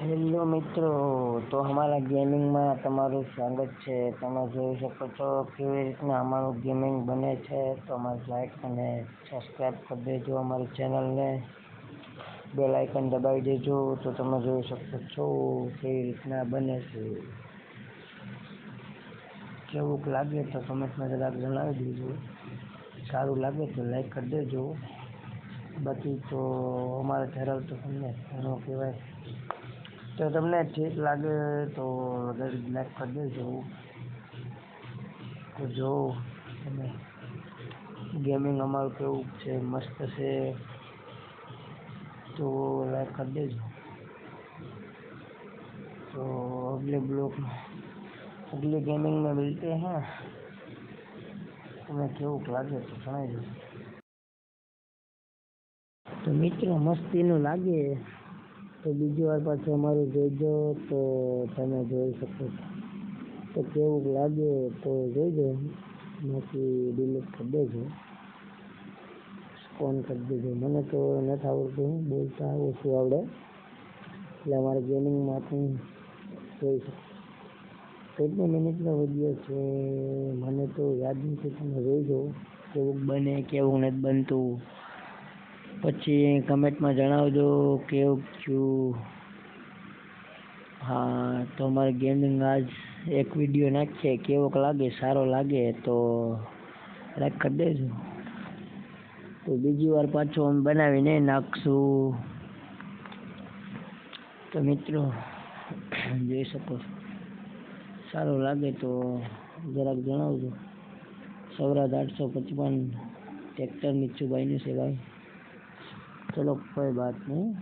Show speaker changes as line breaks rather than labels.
Hello મિત્રો, તો અમારા ગેમિંગમાં તમારું સ્વાગત છે. તમે જોઈ શકો છો કેવી રીતના અમારું ગેમિંગ બને છે. તો અમારે લાઈક અને સબસ્ક્રાઈબ કરી દેજો અમારી ચેનલને. બેલ આઇકન દબાવી દેજો, તો તમે જોઈ શકો છો કેવી રીતના બને છે. કેવું લાગે તો કમેન્ટમાં જરાક જણાવી દેજો. સારું લાગે તો લાઈક કરી દેજો. બાકી તો અમારે ઠરાવ તો તમને ઘણો કહેવાય. તો તમને ઠીક લાગે તો દરેક લાઈક કરી દેજો તો જો તમે ગેમિંગ અમારું કેવું છે મસ્ત છે તો લાઈક કરી દેજો तो अगले ब्लॉग में अगले गेमिंग में मिलते हैं તમે કેવું લાગે તો જણાવજો તો મિત્રો મસ્તીનું લાગે તો બીજી વાર પાછું અમારું જોઈજો તો તમે જોઈ શકો છો. તો કેવું લાગે તો જોઈજો. બાકી ડિલીટ કરી દેજો. ફોન કરી દેજો. મને તો નથી આવડતું. બોલતા ઓછું આવડે. એટલે અમારે ગેમિંગમાં પણ જોઈ શકો કેટલી મિનિટનો વીડિયો છે? મને તો યાદ નથી. તમે જોઈજો. કેવું બને, કેવું નથી બનતું. પછી કમેન્ટમાં જણાવજો કેવું છું હા, તો અમારે ગેમિંગ આજ એક વીડિયો નાખીએ. કેવોક લાગે, સારો લાગે તો લાઈક કરી દેજો. તો બીજી વાર પાછો અમે બનાવીને નાખશું. તો મિત્રો, જોઈ શકો સારું લાગે તો જરાક જણાવજો. સૌરાજ આઠસો પચપન ટ્રેક્ટર મીચુભાઈનું છે ભાઈ. ચલો કોઈ બાત નહીં.